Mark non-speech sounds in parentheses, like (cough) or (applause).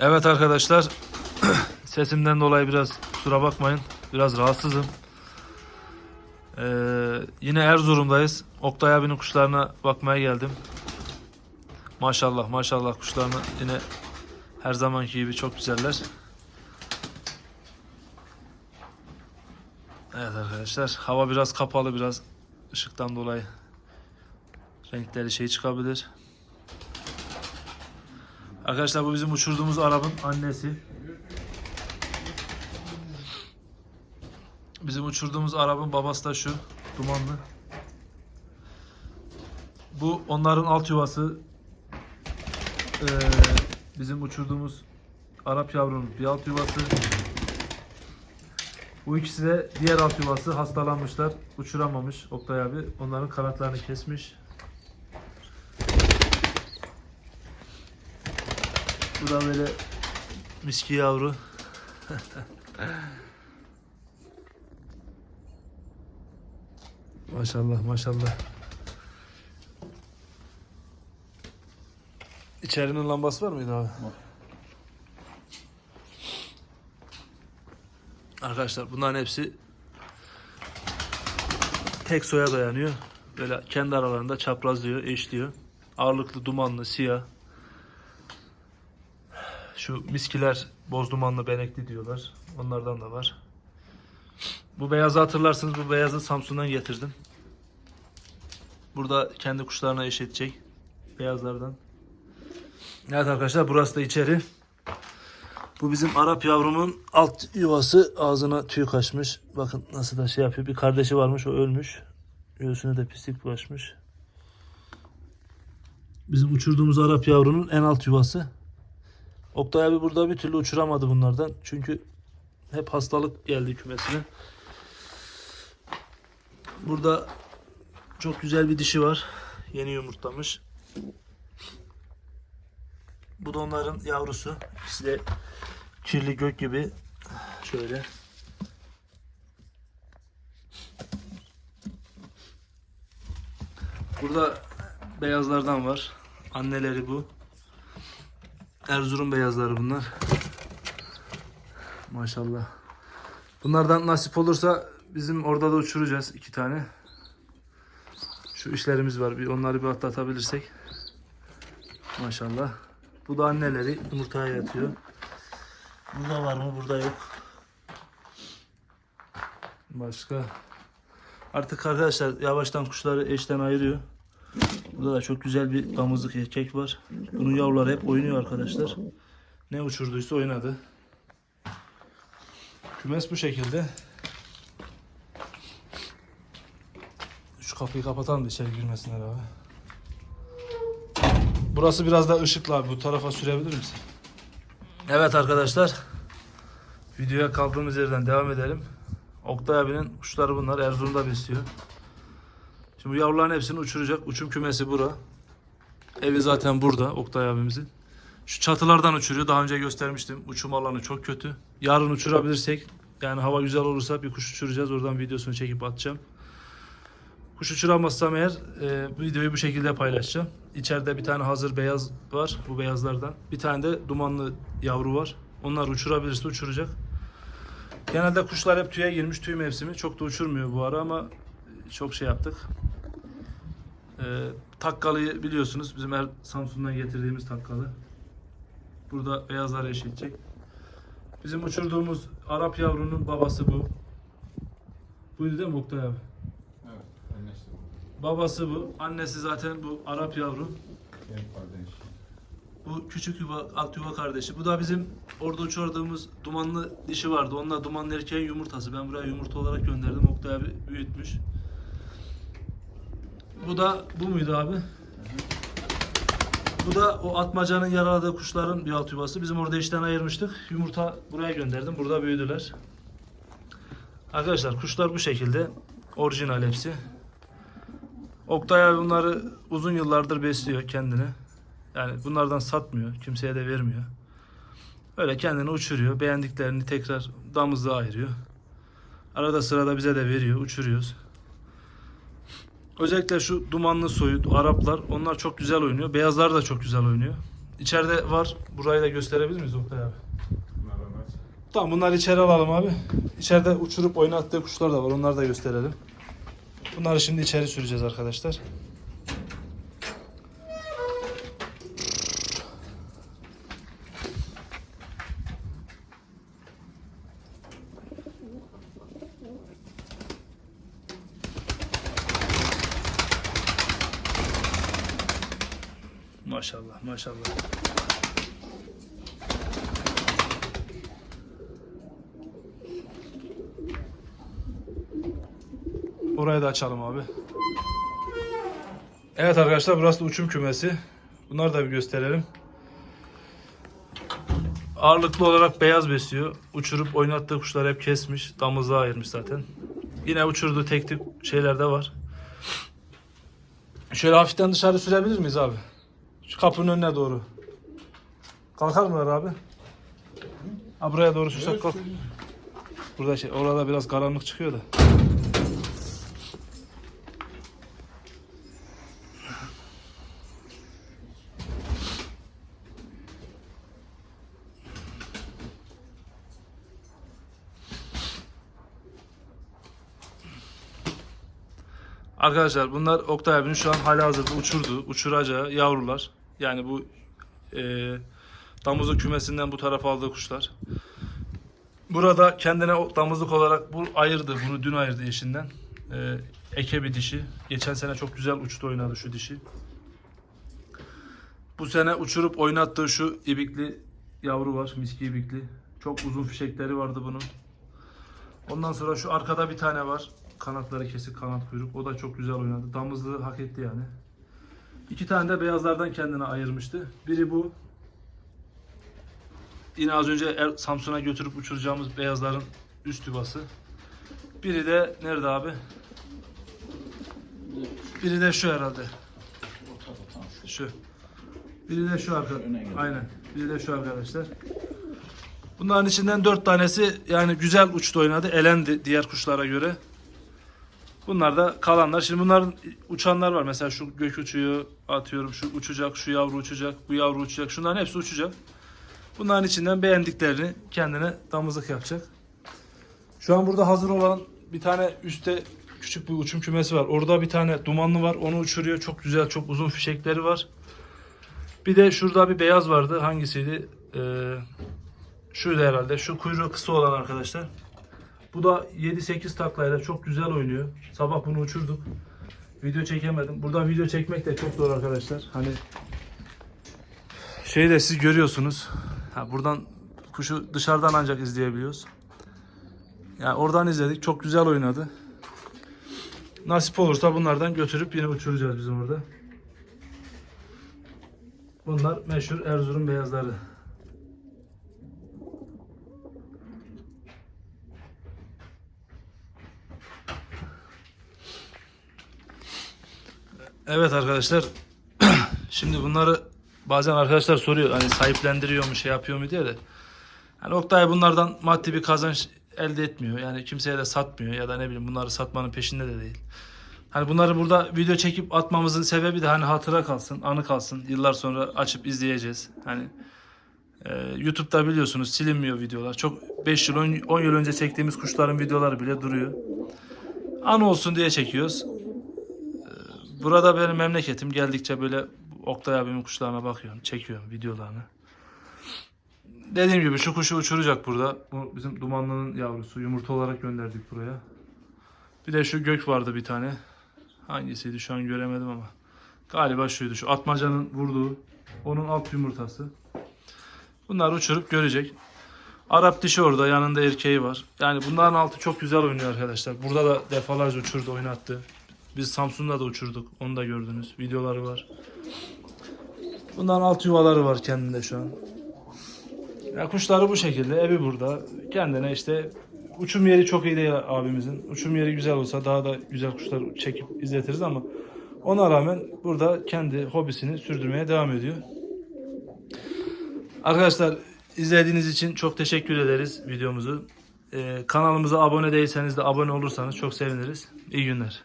Evet arkadaşlar. (clears throat) Sesimden dolayı biraz kusura bakmayın. Biraz rahatsızım. Ee, yine Erzurum'dayız. Oktay abinin kuşlarına bakmaya geldim. Maşallah maşallah kuşlarını yine her zamanki gibi çok güzeller. Evet arkadaşlar hava biraz kapalı biraz ışıktan dolayı renkleri şey çıkabilir. Arkadaşlar bu bizim uçurduğumuz arabın annesi. Bizim uçurduğumuz arabın babası da şu dumanlı. Bu onların alt yuvası. Ee, bizim uçurduğumuz Arap yavrunun bir alt yuvası. Bu ikisi de diğer alt yuvası hastalanmışlar. Uçuramamış Oktay abi. Onların kanatlarını kesmiş. Bu da böyle miski yavru. maşallah maşallah. İçerinin lambası var mıydı abi? Arkadaşlar bunların hepsi tek soya dayanıyor. Böyle kendi aralarında çaprazlıyor, eşliyor. Ağırlıklı dumanlı, siyah. Şu miskiler boz dumanlı benekli diyorlar. Onlardan da var. Bu beyazı hatırlarsınız. Bu beyazı Samsun'dan getirdim. Burada kendi kuşlarına eşitecek. Beyazlardan. Evet arkadaşlar burası da içeri. Bu bizim Arap yavrumun alt yuvası ağzına tüy kaçmış. Bakın nasıl da şey yapıyor. Bir kardeşi varmış o ölmüş. Göğsüne de pislik bulaşmış. Bizim uçurduğumuz Arap yavrunun en alt yuvası. Oktay abi burada bir türlü uçuramadı bunlardan. Çünkü hep hastalık geldi kümesine. Burada çok güzel bir dişi var. Yeni yumurtlamış. Bu da onların yavrusu. İkisi de kirli gök gibi. Şöyle. Burada beyazlardan var. Anneleri bu. Erzurum beyazları bunlar. Maşallah. Bunlardan nasip olursa bizim orada da uçuracağız iki tane. Şu işlerimiz var. Bir onları bir atlatabilirsek. Maşallah. Bu da anneleri yumurtaya yatıyor. Burada var mı? Burada yok. Başka. Artık arkadaşlar yavaştan kuşları eşten ayırıyor. Burada da çok güzel bir damızlık erkek var. Bunun yavruları hep oynuyor arkadaşlar. Ne uçurduysa oynadı. Kümes bu şekilde. Şu kapıyı kapatalım da içeri girmesinler abi. Burası biraz da ışıklı abi. Bu tarafa sürebilir misin? Evet arkadaşlar. Videoya kaldığımız yerden devam edelim. Oktay abinin kuşları bunlar. Erzurum'da besliyor. Şimdi yavruların hepsini uçuracak. Uçum kümesi bura. Evi zaten burada Oktay abimizin. Şu çatılardan uçuruyor. Daha önce göstermiştim. Uçum alanı çok kötü. Yarın uçurabilirsek yani hava güzel olursa bir kuş uçuracağız. Oradan videosunu çekip atacağım. Kuş uçuramazsam eğer e, videoyu bu şekilde paylaşacağım. İçeride bir tane hazır beyaz var. Bu beyazlardan. Bir tane de dumanlı yavru var. Onlar uçurabilirse uçuracak. Genelde kuşlar hep tüye girmiş. Tüy mevsimi. Çok da uçurmuyor bu ara ama çok şey yaptık. Ee, takkalıyı biliyorsunuz. Bizim er Samsun'dan getirdiğimiz takkalı. Burada beyazlar eşitecek. Bizim uçurduğumuz Arap yavrunun babası bu. Buydu değil mi Oktay abi? Evet, annesi bu. Babası bu. Annesi zaten bu Arap yavru. Benim kardeş. Bu küçük yuva, alt yuva kardeşi. Bu da bizim orada uçurduğumuz dumanlı dişi vardı. Onunla dumanlı erkeğin yumurtası. Ben buraya yumurta olarak gönderdim. Oktay abi büyütmüş. Bu da bu muydu abi? Bu da o atmacanın yaraladığı kuşların bir alt yuvası. Bizim orada işten ayırmıştık. Yumurta buraya gönderdim. Burada büyüdüler. Arkadaşlar kuşlar bu şekilde. Orijinal hepsi. Oktay abi bunları uzun yıllardır besliyor kendini. Yani bunlardan satmıyor. Kimseye de vermiyor. Öyle kendini uçuruyor. Beğendiklerini tekrar damızlığa ayırıyor. Arada sırada bize de veriyor. Uçuruyoruz. Özellikle şu dumanlı soyu Araplar onlar çok güzel oynuyor. Beyazlar da çok güzel oynuyor. içeride var. Burayı da gösterebilir miyiz Oktay abi? Tamam bunları içeri alalım abi. İçeride uçurup oynattığı kuşlar da var. Onları da gösterelim. Bunları şimdi içeri süreceğiz arkadaşlar. Maşallah maşallah. Orayı da açalım abi. Evet arkadaşlar burası da uçum kümesi. Bunları da bir gösterelim. Ağırlıklı olarak beyaz besliyor. Uçurup oynattığı kuşlar hep kesmiş. Damızlığa ayırmış zaten. Yine uçurduğu tek tip şeyler de var. Şöyle hafiften dışarı sürebilir miyiz abi? Şu kapının önüne doğru. Kalkar mılar abi? Ha buraya doğru sürsek kalk. Burada şey, orada biraz karanlık çıkıyor da. Arkadaşlar bunlar Oktay abinin şu an hali hazırda uçurduğu, uçuracağı yavrular. Yani bu e, damızlık kümesinden bu tarafa aldığı kuşlar. Burada kendine damızlık olarak bu ayırdı. Bunu dün ayırdı eşinden. E, eke bir dişi. Geçen sene çok güzel uçtu oynadı şu dişi. Bu sene uçurup oynattığı şu ibikli yavru var. Miski ibikli. Çok uzun fişekleri vardı bunun. Ondan sonra şu arkada bir tane var. Kanatları kesik kanat kuyruk. O da çok güzel oynadı. Damızlığı hak etti yani. İki tane de beyazlardan kendine ayırmıştı. Biri bu. Yine az önce Samsun'a götürüp uçuracağımız beyazların üst yuvası. Biri de nerede abi? Biri de şu herhalde. Şu. Biri de şu arkadaşlar. Aynen. Biri de şu arkadaşlar. Bunların içinden dört tanesi yani güzel uçtu oynadı. Elendi diğer kuşlara göre. Bunlar da kalanlar. Şimdi bunların uçanlar var. Mesela şu gök uçuyor. Atıyorum şu uçacak, şu yavru uçacak, bu yavru uçacak. Şunların hepsi uçacak. Bunların içinden beğendiklerini kendine damızlık yapacak. Şu an burada hazır olan bir tane üstte küçük bir uçum kümesi var. Orada bir tane dumanlı var. Onu uçuruyor. Çok güzel, çok uzun fişekleri var. Bir de şurada bir beyaz vardı. Hangisiydi? Ee, şuydu herhalde. Şu kuyruğu kısa olan arkadaşlar. Bu da 7-8 taklayla çok güzel oynuyor. Sabah bunu uçurduk. Video çekemedim. Burada video çekmek de çok zor arkadaşlar. Hani şeyi de siz görüyorsunuz. Ha, buradan kuşu dışarıdan ancak izleyebiliyoruz. Yani oradan izledik. Çok güzel oynadı. Nasip olursa bunlardan götürüp yine uçuracağız bizim orada. Bunlar meşhur Erzurum beyazları. Evet arkadaşlar. (clears throat) Şimdi bunları bazen arkadaşlar soruyor hani sahiplendiriyor mu şey yapıyor mu diye de. Hani Oktay bunlardan maddi bir kazanç elde etmiyor. Yani kimseye de satmıyor ya da ne bileyim bunları satmanın peşinde de değil. Hani bunları burada video çekip atmamızın sebebi de hani hatıra kalsın, anı kalsın. Yıllar sonra açıp izleyeceğiz. Hani e, YouTube'da biliyorsunuz silinmiyor videolar. Çok 5 yıl 10 yıl önce çektiğimiz kuşların videoları bile duruyor. An olsun diye çekiyoruz. Burada benim memleketim. Geldikçe böyle Oktay abimin kuşlarına bakıyorum, çekiyorum videolarını. Dediğim gibi şu kuşu uçuracak burada. Bu bizim dumanlının yavrusu. Yumurta olarak gönderdik buraya. Bir de şu gök vardı bir tane. Hangisiydi şu an göremedim ama. Galiba şuydu şu atmacanın vurduğu. Onun alt yumurtası. Bunlar uçurup görecek. Arap dişi orada yanında erkeği var. Yani bunların altı çok güzel oynuyor arkadaşlar. Burada da defalarca uçurdu oynattı. Biz Samsun'da da uçurduk. Onu da gördünüz. Videoları var. Bunların alt yuvaları var kendinde şu an. Ya kuşları bu şekilde. Evi burada. Kendine işte uçum yeri çok iyi değil abimizin. Uçum yeri güzel olsa daha da güzel kuşlar çekip izletiriz ama ona rağmen burada kendi hobisini sürdürmeye devam ediyor. Arkadaşlar izlediğiniz için çok teşekkür ederiz videomuzu. Ee, kanalımıza abone değilseniz de abone olursanız çok seviniriz. İyi günler.